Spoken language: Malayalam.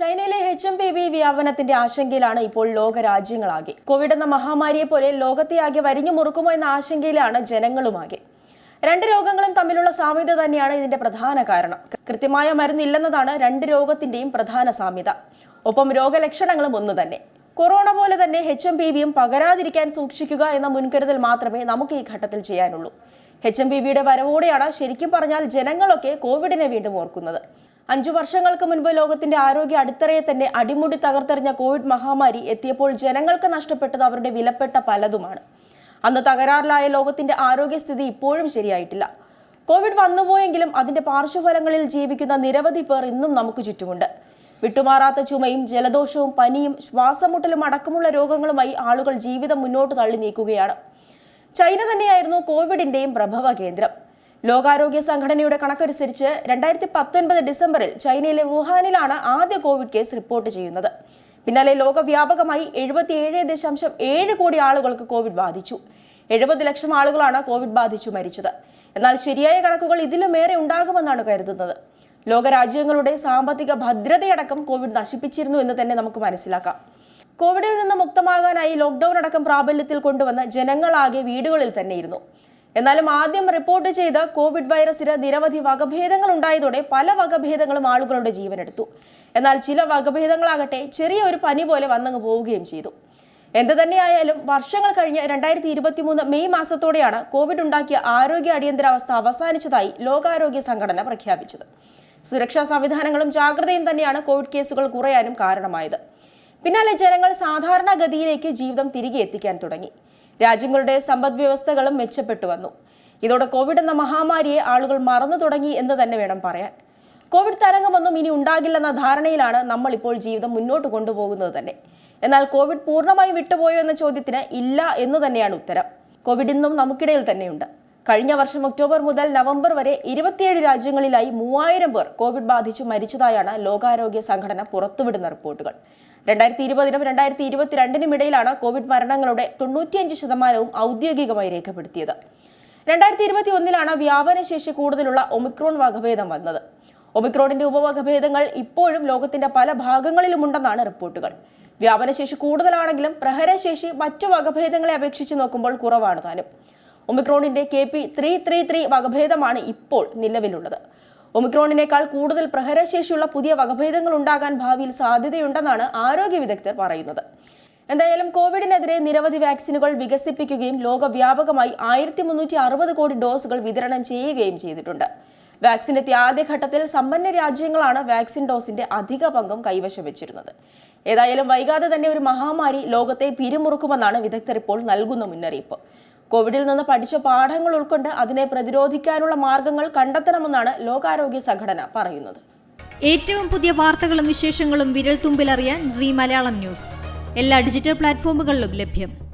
ചൈനയിലെ എച്ച് എം പി വി വ്യാപനത്തിന്റെ ആശങ്കയിലാണ് ഇപ്പോൾ ലോകരാജ്യങ്ങളാകെ. കോവിഡ് എന്ന മഹാമാരിയെ പോലെ ലോകത്തെ ആകെ വരിഞ്ഞു മുറുക്കുമോ എന്ന ആശങ്കയിലാണ് ജനങ്ങളുമാകെ. രണ്ട് രോഗങ്ങളും തമ്മിലുള്ള സാമ്യത തന്നെയാണ് ഇതിന്റെ പ്രധാന കാരണം. കൃത്യമായ മരുന്നില്ലെന്നതാണ് രണ്ട് രോഗത്തിന്റെയും പ്രധാന സാമ്യത. ഒപ്പം രോഗലക്ഷണങ്ങളും ഒന്നു തന്നെ. കൊറോണ പോലെ തന്നെ എച്ച് എം പി വിയും പകരാതിരിക്കാൻ സൂക്ഷിക്കുക എന്ന മുൻകരുതൽ മാത്രമേ നമുക്ക് ഈ ഘട്ടത്തിൽ ചെയ്യാനുള്ളൂ. എച്ച് എം പി വിയുടെ വരവോടെയാണ് ശരിക്കും പറഞ്ഞാൽ ജനങ്ങളൊക്കെ കോവിഡിനെ വീണ്ടും ഓർക്കുന്നത്. അഞ്ചു വർഷങ്ങൾക്ക് മുൻപ് ലോകത്തിന്റെ ആരോഗ്യ അടിത്തറയെ തന്നെ അടിമുടി തകർത്തെറിഞ്ഞ കോവിഡ് മഹാമാരി എത്തിയപ്പോൾ ജനങ്ങൾക്ക് നഷ്ടപ്പെട്ടത് അവരുടെ വിലപ്പെട്ട പലതുമാണ്. അന്ന് തകരാറിലായ ലോകത്തിന്റെ ആരോഗ്യസ്ഥിതി ഇപ്പോഴും ശരിയായിട്ടില്ല. കോവിഡ് വന്നുപോയെങ്കിലും അതിന്റെ പാർശ്വഫലങ്ങളിൽ ജീവിക്കുന്ന നിരവധി പേർ ഇന്നും നമുക്ക് ചുറ്റുമുണ്ട്. വിട്ടുമാറാത്ത ചുമയും ജലദോഷവും പനിയും ശ്വാസമുട്ടലും അടക്കമുള്ള രോഗങ്ങളുമായി ആളുകൾ ജീവിതം മുന്നോട്ട് തള്ളി നീക്കുകയാണ്. ചൈന തന്നെയായിരുന്നു കോവിഡിന്റെയും പ്രഭവ കേന്ദ്രം ലോകാരോഗ്യ സംഘടനയുടെ കണക്കനുസരിച്ച് രണ്ടായിരത്തി പത്തൊൻപത് ഡിസംബറിൽ ചൈനയിലെ വുഹാനിലാണ് ആദ്യ കോവിഡ് കേസ് റിപ്പോർട്ട് ചെയ്യുന്നത്. പിന്നാലെ ലോകവ്യാപകമായി എഴുപത്തിയേഴ് ദശാംശം ഏഴ് കോടി ആളുകൾക്ക് കോവിഡ് ബാധിച്ചു. എഴുപത് ലക്ഷം ആളുകളാണ് കോവിഡ് ബാധിച്ചു മരിച്ചത്. എന്നാൽ ശരിയായ കണക്കുകൾ ഇതിലുമേറെ ഉണ്ടാകുമെന്നാണ് കരുതുന്നത്. ലോകരാജ്യങ്ങളുടെ സാമ്പത്തിക ഭദ്രതയടക്കം കോവിഡ് നശിപ്പിച്ചിരുന്നു എന്ന് തന്നെ നമുക്ക് മനസ്സിലാക്കാം. കോവിഡിൽ നിന്ന് മുക്തമാകാനായി ലോക്ക്ഡൌൺ അടക്കം പ്രാബല്യത്തിൽ കൊണ്ടുവന്ന് ജനങ്ങളാകെ വീടുകളിൽ തന്നെയിരുന്നു. എന്നാലും ആദ്യം റിപ്പോർട്ട് ചെയ്ത കോവിഡ് വൈറസിന് നിരവധി വകഭേദങ്ങൾ ഉണ്ടായതോടെ പല വകഭേദങ്ങളും ആളുകളുടെ ജീവനെടുത്തു. എന്നാൽ ചില വകഭേദങ്ങളാകട്ടെ ചെറിയ ഒരു പനി പോലെ വന്നങ്ങ് പോവുകയും ചെയ്തു. എന്ത് തന്നെയായാലും വർഷങ്ങൾ കഴിഞ്ഞ് രണ്ടായിരത്തി ഇരുപത്തി മൂന്ന് മെയ് മാസത്തോടെയാണ് കോവിഡ് ഉണ്ടാക്കിയ ആരോഗ്യ അടിയന്തരാവസ്ഥ അവസാനിച്ചതായി ലോകാരോഗ്യ സംഘടന പ്രഖ്യാപിച്ചത്. സുരക്ഷാ സംവിധാനങ്ങളും ജാഗ്രതയും തന്നെയാണ് കോവിഡ് കേസുകൾ കുറയാനും കാരണമായത്. പിന്നാലെ ജനങ്ങൾ സാധാരണഗതിയിലേക്ക് ജീവിതം തിരികെ എത്തിക്കാൻ തുടങ്ങി. രാജ്യങ്ങളുടെ സമ്പദ് വ്യവസ്ഥകളും മെച്ചപ്പെട്ടു വന്നു. ഇതോടെ കോവിഡ് എന്ന മഹാമാരിയെ ആളുകൾ മറന്നു തുടങ്ങി എന്ന് തന്നെ വേണം പറയാൻ. കോവിഡ് തരംഗമൊന്നും ഇനി ഉണ്ടാകില്ലെന്ന ധാരണയിലാണ് നമ്മൾ ഇപ്പോൾ ജീവിതം മുന്നോട്ട് കൊണ്ടുപോകുന്നത് തന്നെ. എന്നാൽ കോവിഡ് പൂർണമായും വിട്ടുപോയോ എന്ന ചോദ്യത്തിന് ഇല്ല എന്ന് തന്നെയാണ് ഉത്തരം. കോവിഡ് ഇന്നും നമുക്കിടയിൽ തന്നെയുണ്ട്. കഴിഞ്ഞ വർഷം ഒക്ടോബർ മുതൽ നവംബർ വരെ ഇരുപത്തിയേഴ് രാജ്യങ്ങളിലായി മൂവായിരം പേർ കോവിഡ് ബാധിച്ചു മരിച്ചതായാണ് ലോകാരോഗ്യ സംഘടന പുറത്തുവിടുന്ന റിപ്പോർട്ടുകൾ. രണ്ടായിരത്തി ഇരുപതിനും രണ്ടായിരത്തി ഇരുപത്തിരണ്ടിനും ഇടയിലാണ് കോവിഡ് മരണങ്ങളുടെ തൊണ്ണൂറ്റിയഞ്ച് ശതമാനവും ഔദ്യോഗികമായി രേഖപ്പെടുത്തിയത്. രണ്ടായിരത്തി ഇരുപത്തി ഒന്നിലാണ് വ്യാപനശേഷി കൂടുതലുള്ള ഒമിക്രോൺ വകഭേദം വന്നത്. ഒമിക്രോണിന്റെ ഉപവകഭേദങ്ങൾ ഇപ്പോഴും ലോകത്തിന്റെ പല ഭാഗങ്ങളിലുമുണ്ടെന്നാണ് റിപ്പോർട്ടുകൾ. വ്യാപനശേഷി കൂടുതലാണെങ്കിലും പ്രഹരശേഷി മറ്റു വകഭേദങ്ങളെ അപേക്ഷിച്ച് നോക്കുമ്പോൾ കുറവാണ് താനും. ഒമിക്രോണിന്റെ K P three three three വകഭേദമാണ് ഇപ്പോൾ നിലവിലുള്ളത്. ഒമിക്രോണിനേക്കാൾ കൂടുതൽ പ്രഹരശേഷിയുള്ള പുതിയ വകഭേദങ്ങൾ ഉണ്ടാകാൻ ഭാവിയിൽ സാധ്യതയുണ്ടെന്നാണ് ആരോഗ്യ വിദഗ്ധർ പറയുന്നത്. എന്തായാലും കോവിഡിനെതിരെ നിരവധി വാക്സിനുകൾ വികസിപ്പിക്കുകയും ലോകവ്യാപകമായി ആയിരത്തി മുന്നൂറ്റി അറുപത് കോടി ഡോസുകൾ വിതരണം ചെയ്യുകയും ചെയ്തിട്ടുണ്ട്. വാക്സിൻ എത്തിയ ആദ്യഘട്ടത്തിൽ സമ്പന്ന രാജ്യങ്ങളാണ് വാക്സിൻ ഡോസിന്റെ അധിക പങ്കും കൈവശം വെച്ചിരുന്നത്. ഏതായാലും വൈകാതെ തന്നെ ഒരു മഹാമാരി ലോകത്തെ പിരിമുറുക്കുമെന്നാണ് വിദഗ്ധർ ഇപ്പോൾ നൽകുന്ന മുന്നറിയിപ്പ്. കോവിഡിൽ നിന്ന് പഠിച്ച പാഠങ്ങൾ ഉൾക്കൊണ്ട് അതിനെ പ്രതിരോധിക്കാനുള്ള മാർഗങ്ങൾ കണ്ടെത്തണമെന്നാണ് ലോകാരോഗ്യ സംഘടന പറയുന്നത്. ഏറ്റവും പുതിയ വാർത്തകളും വിശേഷങ്ങളും വിരൽ തുമ്പിലറിയാൻ സി മലയാളം ന്യൂസ്. എല്ലാ ഡിജിറ്റൽ പ്ലാറ്റ്ഫോമുകളിലും ലഭ്യം.